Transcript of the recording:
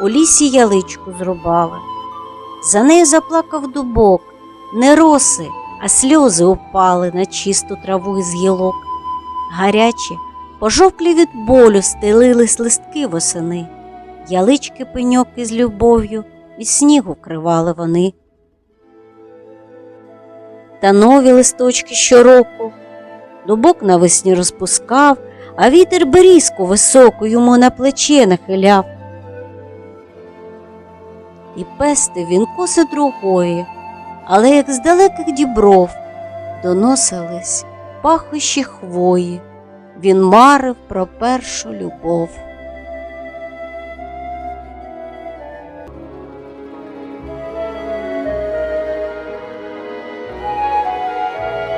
у лісі яличку зрубали. За нею заплакав дубок, не роси, а сльози упали на чисту траву із гілок. Гарячі, пожовклі від болю стелились листки восени, ялички пеньок із любов'ю від снігу кривали вони. Та нові листочки щороку дубок навесні розпускав, а вітер берізку високу йому на плече нахиляв. І пестив він коси другої, але як з далеких дібров доносились пахощі хвої, він марив про першу любов.